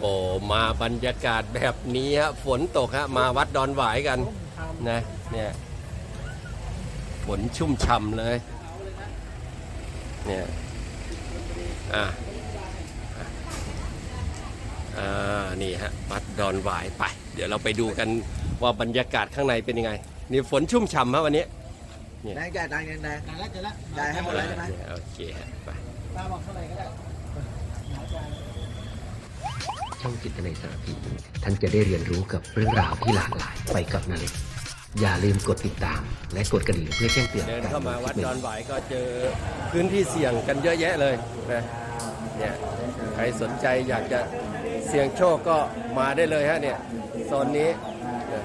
โอ้มาบรรยากาศแบบนี้ฮะฝนตกฮะมาวัดดอนหวายกันนะเนี่ยฝนชุ่มฉ่ำเลยเนี่ยอะอ่านี่ฮะวัดดอนหวายไป เดี๋ยวเราไปดูกันว่าบรรยากาศข้างในเป็นยังไง นี่ฝนชุ่มฉ่ำฮะวันนี้แดงจ่ายตังค์ยังแดงจ่ายแล้วจ่ายแล้วจ่ายให้หมดเลยใช่ไหมเนี่ยโอเคฮะไปป้าบอกเท่าไหร่ก็ได้หาจ่าย ช่องจิตในสารพีท่านจะได้เรียนรู้กับเรื่องราวที่หลากหลายไปกับนาเล็กอย่าลืมกดติดตาม และกดกระดิ่งเพื่อแจ้งเตือนเดินการเข้ามาลงวัดคลิปดใหอนม่หวายก็เจอพื้นที่เสี่ยงกันเยอะแยะเลยนะเนี่ยใครสนใจอยากจะเสี่ยงโชคก็มาได้เลยฮะเนี่ยโซนนี้เนี่ย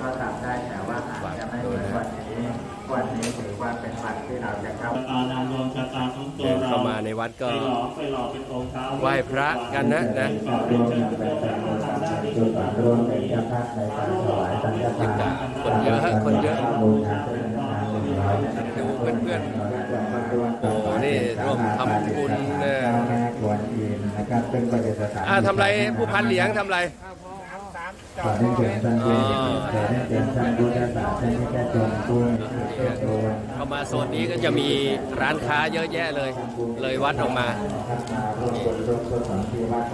ก็ทำได้แต่ว่าอาจจะไม่เหมือนวันนี้วันนี้ถือว่าเป็นวันที่เราจะเข้าตานามดวงชะตาของตัว เดินเราเข้ามาในวัดก็ไปหลอมไปหลอมเป็นองค์เท้าไหว้พระกันนะนะร่วมกันเป็นการบูชาจุดต่างร่วมเป็นเจ้าภาพในการถวายสังฆทานคนเยอะฮะคนเยอะบูชาเป็นน้ำหนึ่งร้อยนะครับดูเพื่อนๆโอ้โหนี่ร่วมทำบุญนะเจ้าแม่กวนอิมนะครับซึ่งก็จะสถานๆอ่าทำไรผู้พันเหลียงทำไร ขอได้เชิญท่านผู้ขอได้เชิญท่านพุทธศาสนิกชนผู้มีเกียรติโดนเข้ามาโซนนี้ก็จะมีร้านค้าเยอะแยะเลย เลยวัดออกมา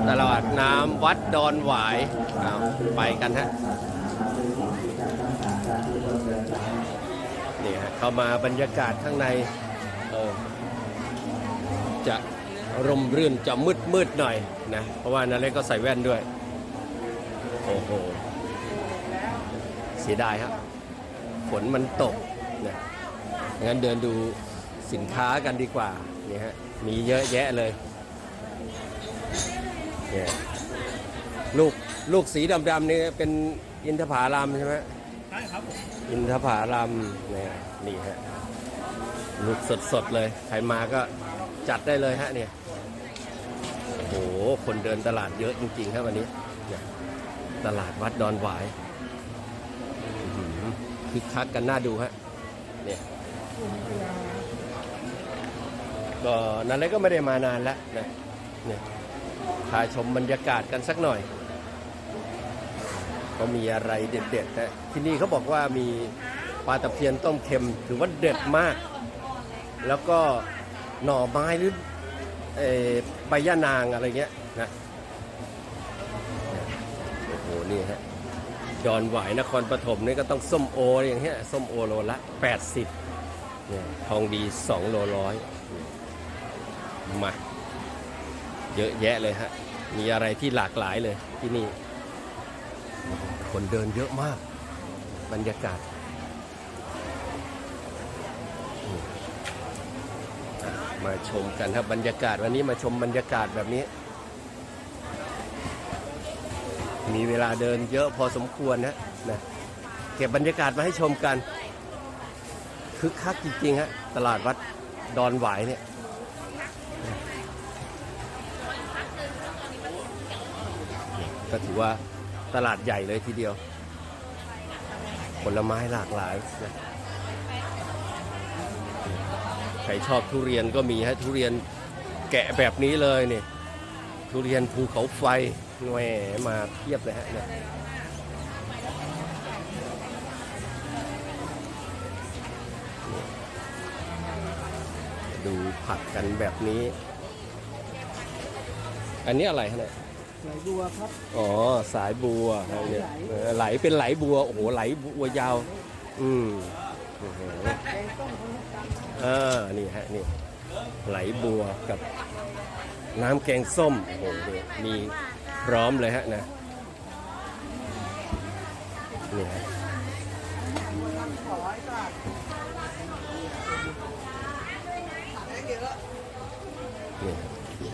ตลาดน้ำวัดดอนหวายเอาไปกันฮะนี่ฮะเข้ามาบรรยากาศข้างในเออจะร่มรื่นจะมืดมืดหน่อยนะ เพราะว่านาเล็กก็ใส่แว่นด้วย โอ้โห เสียดายครับ ฝนมันตกนะงั้นเดินดูสินค้ากันดีกว่านี่ฮะ มีเยอะแยะเลยเนี่ยลูกลูกสีดำๆนี่เป็นอินทผาลัมใช่ไหมใช่ครับอินทผาลัมเนี่ยนี่ฮะลูกสดๆเลย ใครมาก็จัดได้เลยฮะเนี่ยโอ้โห คนเดินตลาดเยอะจริงๆครับวันนี้เนี่ย ตลาดวัดดอนหวายคึกคักกันน่าดูฮะเนี่ยก็นั่นเลยก็ไม่ได้มานานแล้วนะเนี่ยพาชมบรรยากาศกันสักหน่อย ก็มีอะไรเด็ดๆนะที่นี่เขาบอกว่ามีปลาตะเพียนต้มเค็มถือว่าเด็ดมาก แล้วก็หน่อไม้หรือใบย่านางอะไรเงี้ย นี่ฮะดอนหวายนครปฐมนี่ก็ต้องส้มโออย่างเงี้ยส้มโอโลละ 80เนี่ยทองดี 2 โลร้อยมาเยอะแยะเลยฮะ มีอะไรที่หลากหลายเลยที่นี่ คนเดินเยอะมาก บรรยากาศมาชมกันครับบรรยากาศวันนี้มาชมบรรยากาศแบบนี้ มีเวลาเดินเยอะพอสมควรนะนะเก็บบรรยากาศมาให้ชมกันคึกคักจริงๆฮะตลาดวัดดอนหวายเนี่ยก็ถือว่าตลาดใหญ่เลยทีเดียว ผลไม้หลากหลายนะใครชอบทุเรียนก็มีฮะทุเรียนแกะแบบนี้เลยนี่ ทุเรียนภูเขาไฟแหมมาเทียบเลยฮะเนี่ยดูผักกันแบบนี้ อันนี้อะไรฮะเนี่ยไหลบัวครับ อ๋อ สายบัวอะไรเนี่ยเออไหลเป็นไหลบัว โอ้โห ไหลบัวยาว อืมโอ้โหเออ นี่ฮะ นี่ ไหลบัวกับ น้ำแกงส้มโอ้โหนี่มีพร้อมเลยฮะนะนี่ฮะนี่ฮะ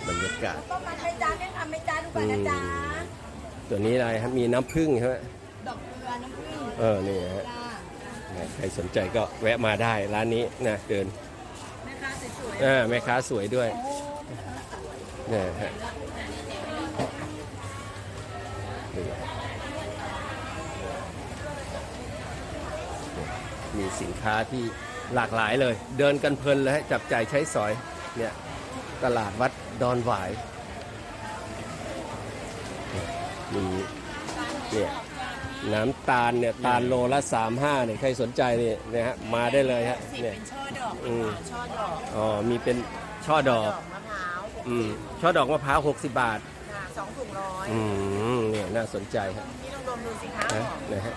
บรรยากาศต้มมันไหม่จ้าแม่ทำไหม่จ้าดูก่อนนะจ๊ะตัวนี้อะไรครับมีน้ำผึ้งใช่ไหมดอกเกลือน้ำผึ้งเออนี่ฮะจ้านะใครสนใจก็แวะมาได้ร้านนี้นะเดินแม่ค้าสวยอ่าแม่ค้าสวยด้วย เนี่ยฮะนี่มีสินค้าที่หลากหลายเลย เดินกันเพลินเลยฮะจับจ่ายใช้สอยเนี่ยตลาดวัดดอนหวาย มีเนี่ยน้ำตาลเนี่ยตาลโลละ 35เนี่ยใครสนใจเนี่ยนะฮะมาได้เลยฮะสิบเนี่ยเป็นช่อดอกอืมช่อดอกอ๋อมีเป็นช่อดอกด อกมะพร้าวอืมช่อดอกมะพร้าว60 บาท ค่ะสองถุงร้อยอืมเนี่ยน่าสนใจฮะพี่ลองดมดูสิคะนะนะฮะ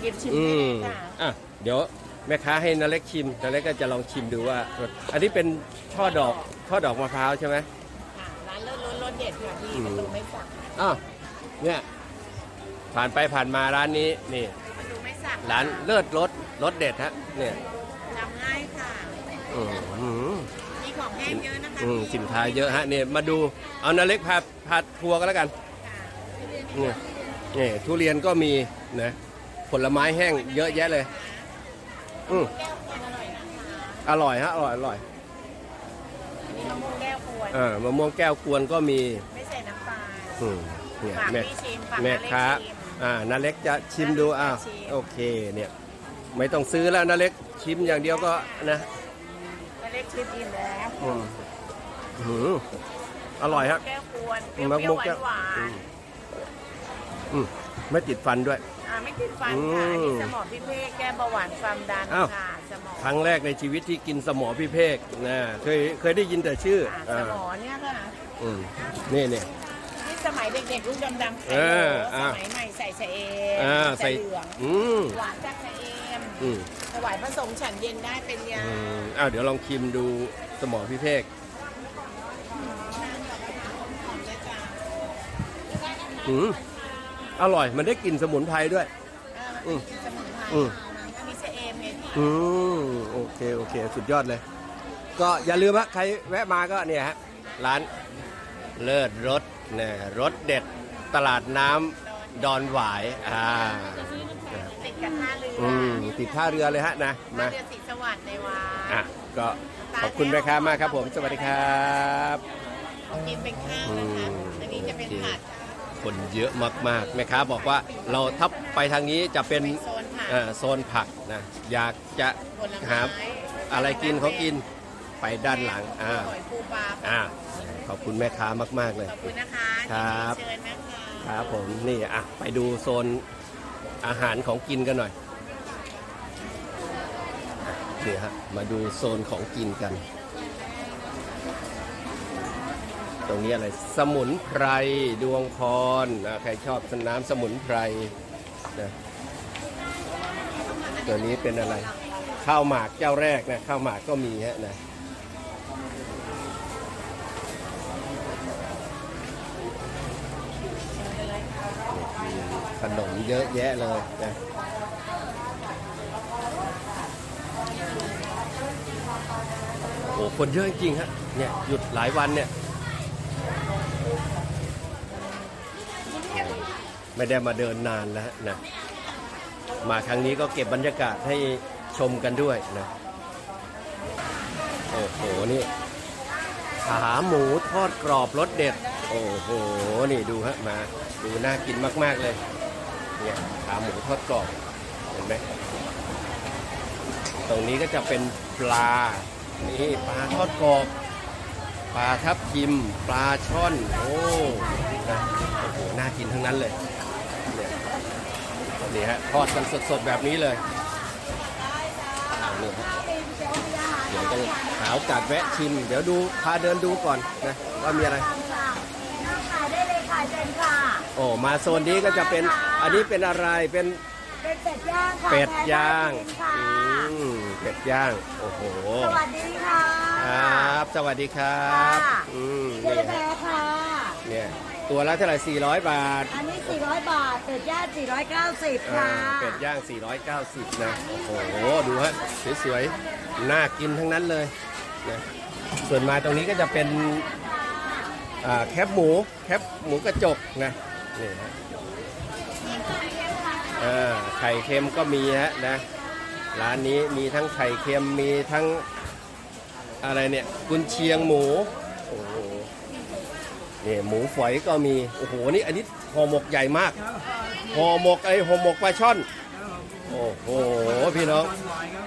หยิบชิมอืได้เลมยค่ะอะเดี๋ยวแม่ค้าให้นาเล็กชิมนาเล็กก็จะลองชิมดูว่าอันนี้เป็นช่อดอกช่อดอกมะพร้าวใช่ไหม ค่ะร้านเลิศรสรสเด็ดค่ะพี่อืม ประตูไม่สั่งอ้าวเนี่ยผ่านไปผ่านมาร้านนี้นี่ประตูไม่สั่งร้านเลิศรสรสเด็ดฮะเนี่ยทำให้ค่ะ อืมอืมมี ของแห้งเยอะนะคะอืมพี่สินค้าเยอะฮะเนี่ยมาดูเอานาเล็กพาพาทัวร์กันแล้วกันค่ะนี่นี่ทุเรียนก็มีนะผลไม้แห้งเยอะแยะเลย อืมแก้วควรอร่อยนะคะอร่อยฮะอร่อยอร่อยอันนี้มะม่วงแก้วควรอ่ามะม่วงแก้วกวนก็มีไม่ใส่น้ำตาลอืมเนี่ยฝากแม่พี่ชิมฝากแม่น้าเล็กค้า ชิม อ่านาเล็กจะชิมดูอ้าวชิม โอเคเนี่ย ไม่ต้องซื้อแล้วนาเล็กชิมอย่างเดียวก็นะน้าเล็ก ชิมอิ่มแล้วอืมหืมอร่อยครับ แก้วควรเปรี้มะม่ยววงๆแก้วหวาอืนมอืมไม่ติดฟันด้วยๆอ่าไม่ติดฟันอืค่ะมอันนี้สมอพิเภกแก้เบาหวานความดันอ้าว ค่ะสมอครั้งแรกในชีวิตที่กินสมอพิเภกนะเคยเคยได้ยินแต่ชื่อค่ะสอ่ามอเนี่ยค่ะอืมนี่เนี่ยที่สมัยเด็กๆลูกดำๆใส่เอโหอสอะมัยใหม่ใส่ชะเอมอ่าใส่เหลืองอืมหวานจากชะเอมอืม ถวายพระสงฆ์ฉันเย็นได้เป็นยาอืมอ้าวเดี๋ยวลองชิมดูสมอพิเภกอืมอร่อย มันได้กลิ่นสมุนไพรด้วยอืมสมุนไพรอืมมีชะเอมไงพี่ อืมโอเค โอเค สุดยอดเลย ก็อย่าลืมฮะใครแวะมาก็เนี่ยฮะ ร้านเลิศรสเนี่ยรสเด็ดตลาดน้ำดอนหวาย อ่า ติดกับท่าเรือออืม ติดท่าเรือเลยฮะนะท่ามาเรือศรีสวัสดิ์ในวาอะก็ขอบคุณแม่ค้ามากครับผม สวัสดีครับกินเป็นข้าวนะคะ อืม อันนี้จะเป็นผัดคนเยอะมากๆแม่ค้าบอกว่าเราถ้าไปทางนี้จะเป็นเป็นโซนผักเอ่อโซนผักนะอยากจะผลหาไม้อะไรกินเขากินไปด้านหลังอ่าหอยปูปลาอ่าขอบคุณแม่ค้ามากๆเลย ขอบคุณนะคะครับ ยินดีเชิญนะคะ ครับผมนี่อะไปดูโซนอาหารของกินกันหน่อย อะนี่ฮะ มาดูโซนของกินกัน ตรงนี้อะไร สมุนไพร ดวงพรนะใครชอบน้ำสมุนไพรนะตัวนี้เป็นอะไร ข้าวหมากเจ้าแรกนะ ข้าวหมากก็มีฮะนะขนมเยอะแยะเลยนะโอ้ คนเยอะจริงฮะ เนี่ย หยุดหลายวันเนี่ย ไม่ได้มาเดินนานแล้วนะ มาครั้งนี้ก็เก็บบรรยากาศให้ชมกันด้วยนะ โอ้โห นี่ขาหมูทอดกรอบรสเด็ด โอ้โห นี่ดูฮะ มา ดูน่ากินมาก ๆ เลย เนี่ยขาหมูทอดกรอบ เห็นไหมตรงนี้ก็จะเป็นปลา นี่ปลาทอดกรอบปลาทับทิม ปลาช่อน โอ้นะโอ้โหน่ากินทั้งนั้นเลยเนี่ยนี่ฮะทอดกันสดๆแบบนี้เลยอ่านี่ฮะเดี๋ยวต้องหาโอกาสแวะชิม เดี๋ยวดูพาเดินดูก่อนนะว่ามีอะไรขายได้เลยขายเป็นค่ะโอ้มาโซนนี้ก็จะเป็นอันนี้เป็นอะไรเป็น เป็นเป็ดย่างค่ะเป็ดย่างแท้อืได้จริงค่ะ มเป็ดย่าง โอ้โห สวัสดีค่ะครับ สวัสดีครับค่ะอืมเจนี่แพฮะค่ะ เนี่ย ตัวละเท่าไหร่400 บาทอันนี้ 400 บาท เป็ดย่าง 490 อ่าค่ะเป็ดย่าง 490 นะ โอ้โห ดูฮะ สวยๆ น่ากินทั้งนั้นเลยนะส่วนมาตรงนี้ก็จะเป็น อ่า แคบหมู แคบหมูกระจกนะ นี่ฮะ อ่าไข่เค็มก็มีฮะนะ ร้านนี้มีทั้งไข่เค็มมีทั้งอะไรเนี่ยกุนเชียงหมูโอ้โหนี่หมูฝอยก็มีโอ้โหนี่อันนี้ห่อหมกใหญ่มากห่อหมกไอห่อหมกปลาช่อนโอ้โหพี่น้อง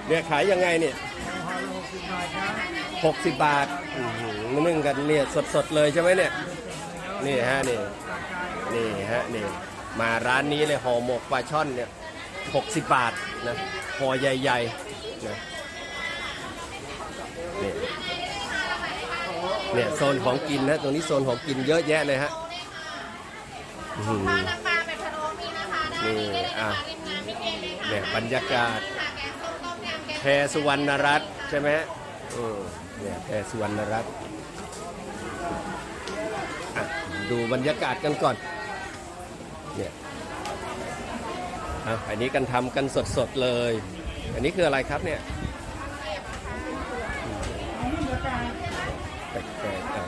เนี่ยขายยังไงเนี่ยหกสิบบาทนึ่งกันเนี่ยสดๆเลยใช่ไหมเนี่ยนี่ฮะนี่นี่ฮะนี่ มาร้านนี้เลยห่อหมกปลาช่อนเนี่ย60บาทนะห่อใหญ่ๆนะนี่เนี่ยโซนของกินนะตรงนี้โซนของกินเยอะแยะเลยฮะอื้อหือข้าน้ำปลาเป็ดพะโล้มีนะคะด้านนี้ได้เลยอะนะคะริมน้ำมิเกเลยค่ะเนี่ยบรรยากาศแพรสุวรรณรัตน์ใช่ไหมอืมเนี่ยแพรสุวรรณรัตน์ดูบรรยากาศกันก่อน เนี่ยอะอันนี้กันทำกันสดๆเลย อันนี้คืออะไรครับเนี่ยแปลกๆอะ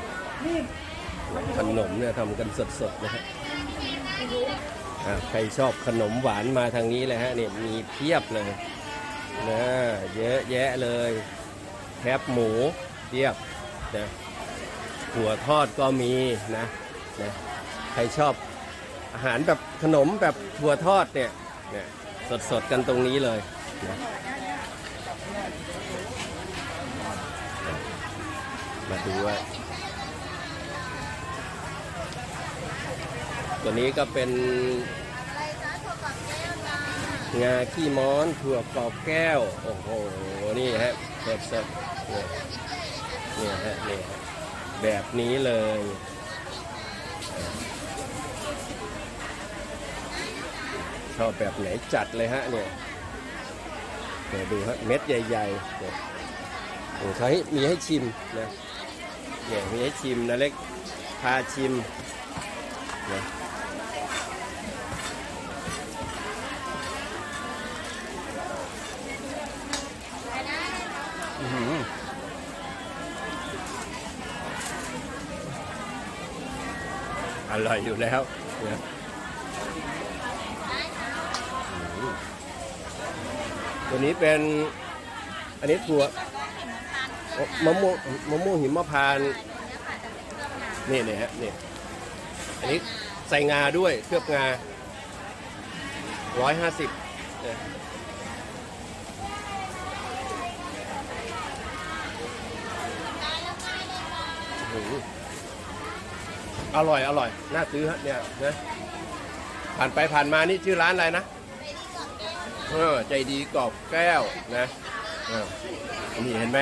ขนมเนี่ยทำกันสดๆนะฮะอะใครชอบขนมหวานมาทางนี้เลยฮะเนี่ยมีเพียบเลยนะเยอะแยะเลยแคบหมูเรียบนะหัวทอดก็มีนะนะใครชอบ อาหารแบบขนมแบบถั่วทอดเนี่ยเนี่ยสดสดๆกันตรงนี้เลยนะมาดูว่าตัวนี้ก็เป็นงาขี้ม้อนถั่วกรอบแก้ว โอ้โห นี่ฮะสดสดเนี่ยเนี่ยฮะ นี่ฮะ แบบนี้เลย ชอบแบบไหนจัดเลยฮะเนี่ยเดี๋ยวดูฮะเม็ดใหญ่ๆเนี่ยโอ้เขาให้มีให้ชิมนะเนี่ยมีให้ชิมนะเล็กพาชิมนะอื้อหืออร่อยอยู่แล้วเนี่ยอื้อหือ ตัวนี้เป็นอันนี้ถั่วมะม่วงมะม่วงหิมพานนี่เนี่ยฮะนี่อันนี้ใส่งาด้วยเคลือบงาร้อยห้าสิบอร่อย อร่อย น่าซื้อฮะเนี่ยนะผ่านไปผ่านมานี่ชื่อร้านอะไรนะ เออใจดีกรอบแก้วนะเออนี่เห็นไหม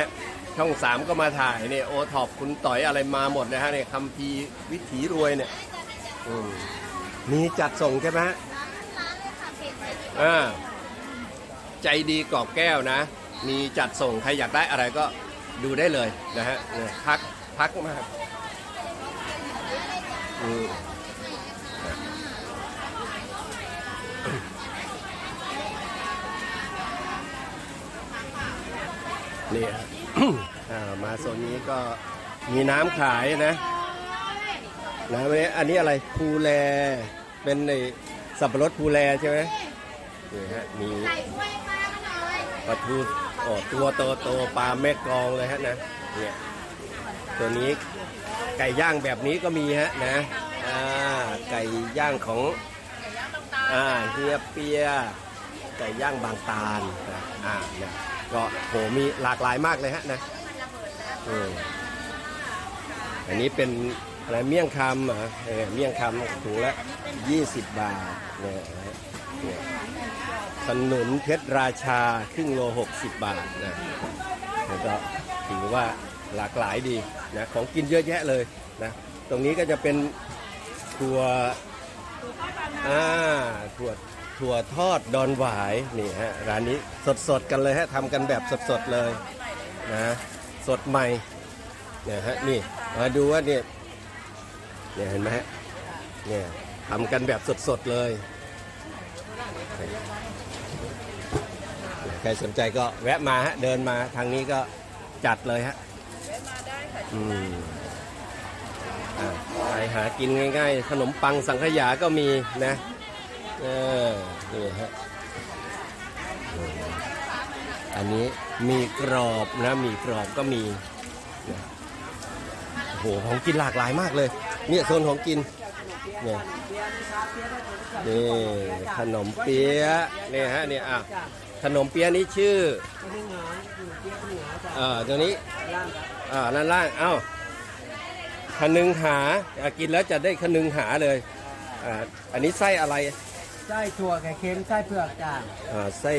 ช่องสามก็มาถ่ายเนี่ยโอท็อปคุณต่อยอะไรมาหมดนะฮะเนี่ยคัมภีวิถีรวยเนี่ยอืมมีจัดส่งใช่ไหมอ่าใจดีกรอบแก้วนะ มีจัดส่งใครอยากได้อะไรก็ดูได้เลยนะฮะพักพักมากอืม เนี่ย อ่ามาโซนนี้ก็มีน้ำขายนะน้ำนี้อันนี้อะไรภูแล เป็นในสับปะรดภูแลใช่ไหมนี่ฮะมีปลาทูโอตัวโตโตๆปลาแม่กองเลยฮะนะเนี่ยตัวนี้ไก่ย่างแบบนี้ก็มีฮะนะอ่าไก่ย่างของอ่าเฮียเปีย ไก่ย่างบางตาลนะอ่าเนี่ย ก็โหมีหลากหลายมากเลยฮะนะอืมอันนี้เป็นอะไรเมี่ยงคำเหรอเออเมี่ยงคำถุงละ20 บาทเนี่ยนะฮะเนี่ยขนุนเพชรราชาครึ่งโล 60 บาทนะแล้วก็ถือว่าหลากหลายดีนะของกินเยอะแยะเลยนะตรงนี้ก็จะเป็นถั่วอ่าถั่ว ถั่วทอดดอนหวายนี่ฮะร้านนี้สดๆกันเลยฮะทำกันแบบสดๆเลยนะสดใหม่เนี่ยฮะนี่มาดูว่าเนี่ยเนี่ยเห็นไหมฮะเนี่ยทำกันแบบสดๆเลยใครสนใจก็แวะมาฮะเดินมาทางนี้ก็จัดเลยฮะอืมอะไปหากินง่ายๆ ขนมปังสังขยาก็มีนะ เออนี่ฮะอืมอันนี้มีกรอบนะมีกรอบก็มีนะโอ้โหของกินหลากหลายมากเลย เนี่ยโซนของกินเนี่ยนี่ขนมเปี๊ยะเนี่ยฮะเนี่ยอะขนมเปี๊ยะนี้ชื่อไม่ได้งานอยู่เปี๊ยกเหนือจ้ะเอ่อตัวนี้ร่างอ่าด้านล่างเอ้าคนึงหาอะกินแล้วจะได้คนึงหาเลยอ่าอันนี้ไส้อะไร ไส้ถั่วไข่เค็มไส้เผือกจ้าอ่าไส้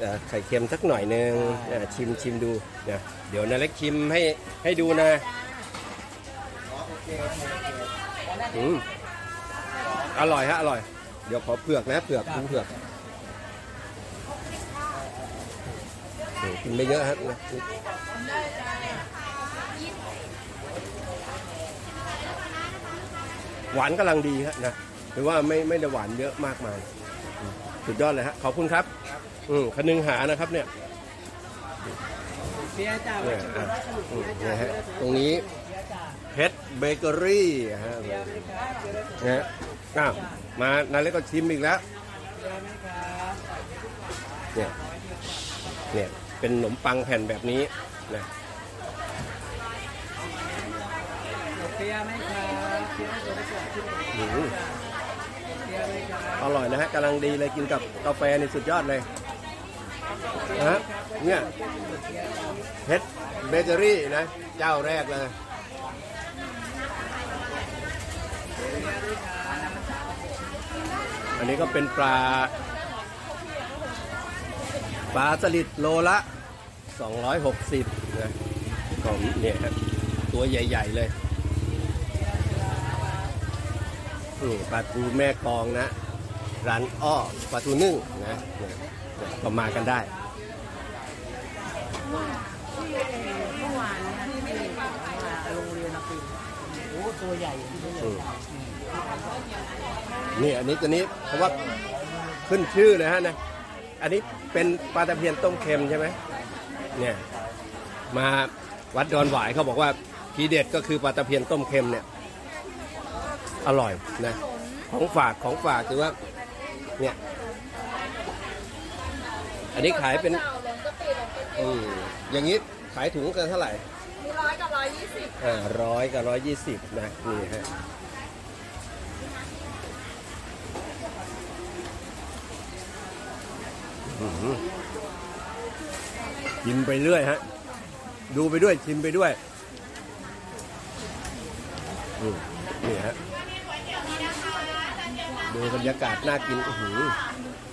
เอ่อไข่เค็มสักหน่อยหนึ่งอ่าชิมชิมดูนะเดี๋ยวนาเล็กชิมให้ให้ดูนะอืมอร่อยฮะอร่อย เดี๋ยวขอเผือกนะเผือกกินเผือกอืมกินไม่เยอะฮะนะหวานกำลังดีฮะนะ หรือว่าไม่ไม่ได้หวานเยอะมากมายสุดยอดเลยฮะขอบคุณครับ อืมคนึงหานะครับเนี่ยเบียร์จ้าเนี่ยอะอืมนะฮะตรงนี้เพชรเบเกอรี่ฮะนะฮะอ้าวมานาเล็กก็ชิมอีกแล้วเนี่ยเนี่ยเป็นขนมปังแผ่นแบบนี้นะเบียร์ไหมครับเบียร์ตัวละสองชิ้นอืมเบียร์ไหมครับอ อร่อยนะฮะกำลังดีเลยกินกับกาแฟนี่สุดยอดเลยนะฮะเนี่ยเพชรเบเกอรี่นะ เจ้าแรกเลยอันนี้ก็เป็นปลาปลาสลิดโลละ 260นะของเนี่ยครับตัวใหญ่ ๆ เลย อืมปลาทูแม่กองนะ ร้านอ้อปลาทูนึ่งนะเนี่ยเนี่ยก็มากันได้เมื่อวานเนี่ยที่มาโรงเรียนนักเรียนโอ้ตัวใหญ่ที่นี่นี่อันนี้ตัวนี้เพราะว่าขึ้นชื่อเลยฮะนะอันนี้เป็นปลาตะเพียนต้มเค็มใช่ไหมเนี่ยมาวัดดอนหวายเขาบอกว่าทีเด็ดก็คือปลาตะเพียนต้มเค็มเนี่ย อร่อยนะของฝากของฝากถือว่าเนี่ยอันนี้ขายเป็นหลงกะปิหลงกะปิอืมอย่างนี้ขายถุงกันเท่าไหร่มีร้อยกับร้อยยี่สิบอ่าร้อยกับร้อยยี่สิบนะนี่ฮะอื้อหือกินไปเรื่อยฮะ ดูไปด้วยชิมไปด้วยอืมนี่ฮะ ดูบรรยากาศน่ากินอื้อหือ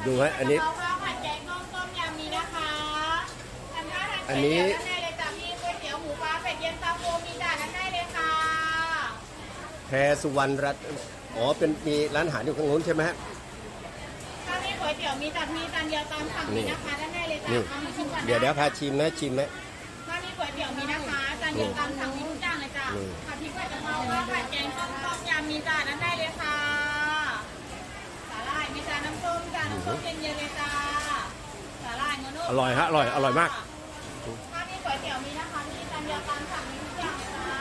ดูฮะอันนี้เอาข้าวผัดแกงต้มต้มยำมีนะคะทานข้าวทานอันนี้เป็ดเย็นด้านในเลยจ้ะมีก๋วยเตี๋ยวหมูปลาเป็ดเย็นตาโฟมีจานด้านในเลยค่ะ แพรสุวรรณรัตน์อ๋อเป็นมีร้านอาหารอยู่ข้างนู้นใช่ไหมฮะ ถ้ามีก๋วยเตี๋ยวมีจัดมีจานเดียวตามสั่งมีนะคะด้านในเลยจ้ะนี่ เอามาชิมก่อนนะเดี๋ยวเดี๋ยวพาชิมนะชิมนะ ถ้ามีก๋วยเตี๋ยวมีนะคะจานเดียวตามสั่งมีทุกอย่างเลยจ้ะอืมผัดพริกผัดกะเพราข้าวผัดแกงต้มต้มยำมีจานด้านในเลยค่ะสาหร่ายมีจานน้ำส้มจานน้ำส้มเย็นๆเลยจ้าสาหร่ายเงนอร่อยฮะอร่อยอร่อยมาก ถ้ามีก๋วยเตี๋ยวมีนะคะมีจานเดียวตามสั่งมีทุกอย่างเลยค่ะ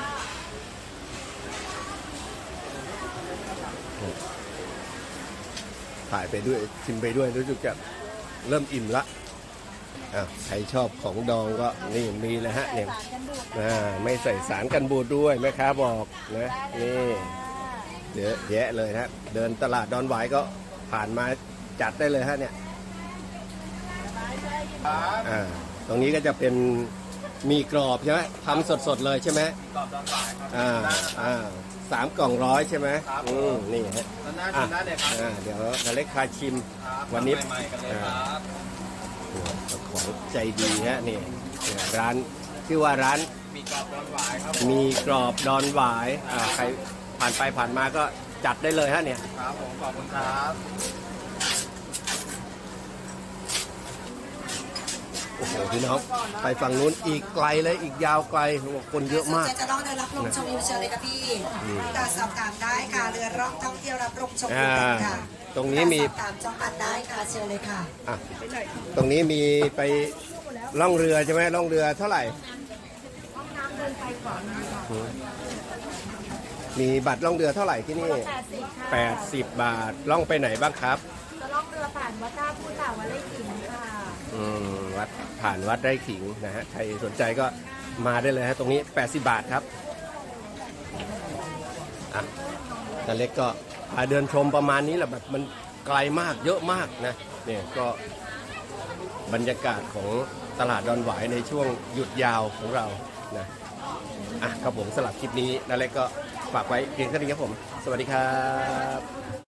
ถ่ายไปด้วยชิมไปด้วยรู้สึกจะเริ่มอิ่มละอะใครชอบของดองก็นี่มีเลยฮะเนี่ยอ่าไม่ใส่สารกันบูดด้วยแม่ค้าบอกนะนี่เยอะแยะเลยฮะเดินตลาดดอนหวายก็ผ่านมา จัดได้เลยฮะเนี่ยอ่าตรงนี้ก็จะเป็นมีกรอบใช่ไหมทำสดๆเลยใช่ไหมกรอบดอนหวายครับอ่าอ่าสามกล่องร้อยใช่ไหมครับอืมนี่ฮะน่ากินนะเด็กครับอ่าเดี๋ยวนาเล็กพาชิมวันนี้ ใหม่ๆกันเลยครับเจ้าของใจดีฮะนี่เนี่ยร้านชื่อว่าร้านมีกรอบร้อนหวายครับมีกรอบดอนหวายอ่าใครผ่านไปผ่านมาก็จัดได้เลยฮะเนี่ย ครับผมขอบคุณครับ โอ้โหพี่น้องไปฝั่งนู้นอีกไกลเลยอีกยาวไกลโอ้โหคนเยอะมากสนใจจะลองเดินรับลมชมวิวเชิญเลยค่ะพี่แต่สอบถามได้ค่ะเรือร่องท่องเที่ยวรับลมชมวิวอ่ากันค่ะตรงนี้มีสอบถามจองบัตรได้ค่ะเชิญเลยค่ะอะตรงนี้มีไปล่องเรือใช่ไหมล่องเรือเท่าไหร่อืมมีบัตรล่องเรือเท่าไหร่ที่นี่ 80ค่ะ80บาทล่องไปไหนบ้างครับจะล่องเรือผ่านวัดท่าพูดต่าวัดไร่ขิงค่ะ อืมวัดผ่านวัดไร่ขิงนะฮะใครสนใจก็มาได้เลยฮะตรงนี้ 80 บาทครับอะนาเล็กก็พาเดินชมประมาณนี้แหละแบบมันไกลมากเยอะมากนะเนี่ยก็บรรยากาศของตลาดดอนหวายในช่วงหยุดยาวของเรานะอะครับผมสลับคลิปนี้นาเล็กก็ฝากไว้เพียงเท่านี้ครับผม สวัสดีครับ